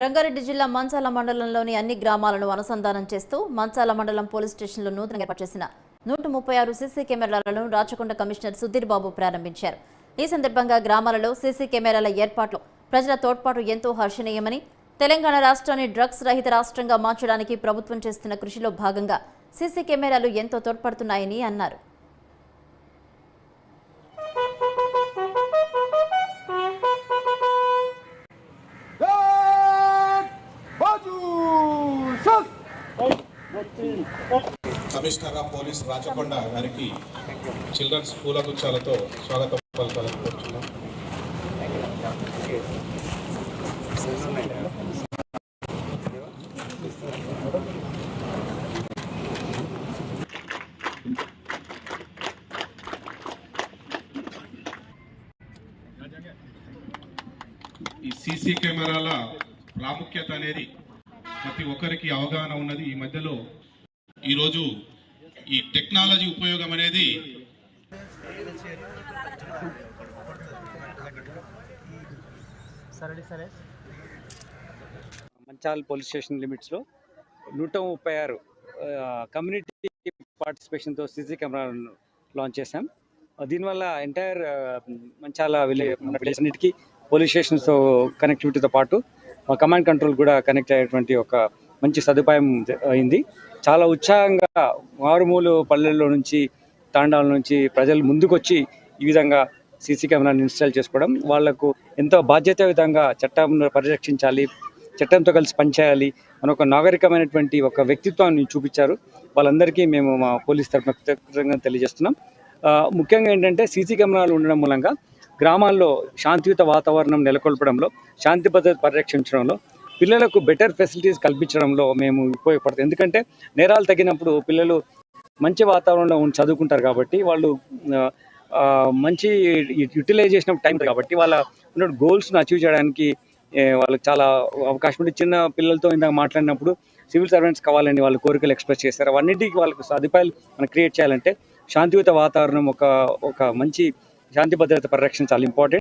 రంగారెడ్డి జిల్లా మంచాల మండలంలోని అన్ని గ్రామాలను అనుసంధానం చేస్తూ మంచాల మండలం పోలీస్ స్టేషన్లో నూతనంగా ఏర్పాటు చేసిన నూట ముప్పై ఆరు సీసీ కెమెరాలను రాచకొండ కమిషనర్ సుధీర్ బాబు ప్రారంభించారు. ఈ సందర్భంగా గ్రామాలలో సీసీ కెమెరాల ఏర్పాట్లు ప్రజల తోడ్పాటు ఎంతో హర్షణీయమని తెలంగాణ రాష్ట్రాన్ని డ్రగ్స్ రహిత రాష్ట్రంగా మార్చడానికి ప్రభుత్వం చేస్తున్న కృషిలో భాగంగా సీసీ కెమెరాలు ఎంతో తోడ్పడుతున్నాయని అన్నారు. కమిషనర్ ఆఫ్ పోలీస్ రాచకొండ గారికి చిల్డ్రన్స్ పూల గుచ్చాలతో స్వాగతం పలకాలని ఈ సీసీ కెమెరాల ప్రాముఖ్యత అనేది ప్రతి ఒక్కరికి అవగాహన ఉన్నది ఈ మధ్యలో. ఈరోజు ఈ టెక్నాలజీ ఉపయోగం అనేది మంచాల్ పోలీస్ స్టేషన్ లిమిట్స్లో నూట ముప్పై ఆరు కమ్యూనిటీ పార్టిసిపేషన్తో సీసీ కెమెరాలను లాంచ్ చేశాం. దీనివల్ల ఎంటైర్ మంచాల విలేజ్ మన విలేజ్ అన్నిటికీ పోలీస్ స్టేషన్స్ కనెక్టివిటీతో పాటు కమాండ్ కంట్రోల్ కూడా కనెక్ట్ అయ్యేటువంటి ఒక మంచి సదుపాయం అయింది. చాలా ఉత్సాహంగా మారుమూలు పల్లెల్లో నుంచి తాండాల నుంచి ప్రజలు ముందుకొచ్చి ఈ విధంగా సీసీ కెమెరాను ఇన్స్టాల్ చేసుకోవడం వాళ్ళకు ఎంతో బాధ్యతాయుతంగా చట్టం పరిరక్షించాలి చట్టంతో కలిసి పనిచేయాలి అని ఒక నాగరికమైనటువంటి ఒక వ్యక్తిత్వాన్ని చూపించారు. వాళ్ళందరికీ మేము మా పోలీస్ తరఫున కృతజ్ఞతలు తెలియజేస్తున్నాం. ముఖ్యంగా ఏంటంటే సీసీ కెమెరాలు ఉండడం మూలంగా గ్రామాల్లో శాంతియుత వాతావరణం నెలకొల్పడంలో శాంతి భద్రత పరిరక్షించడంలో పిల్లలకు బెటర్ ఫెసిలిటీస్ కల్పించడంలో మేము ఉపయోగపడుతుంది ఎందుకంటే నేరాలు తగినప్పుడు పిల్లలు మంచి వాతావరణంలో ఉండి చదువుకుంటారు కాబట్టి వాళ్ళు మంచి యూటిలైజేషన్ ఆఫ్ టైం కాబట్టి వాళ్ళ ఉన్న గోల్స్ను అచీవ్ చేయడానికి వాళ్ళకి చాలా అవకాశం ఉంది చిన్న పిల్లలతో ఇందాక మాట్లాడినప్పుడు సివిల్ సర్వెంట్స్ కావాలని వాళ్ళు కోరికలు ఎక్స్ప్రెస్ చేస్తారు అవన్నిటికీ వాళ్ళకి సదుపాయాలు మనం క్రియేట్ చేయాలంటే శాంతియుత వాతావరణం ఒక ఒక మంచి శాంతి భద్రత పరిరక్షణ చాలా ఇంపార్టెంట్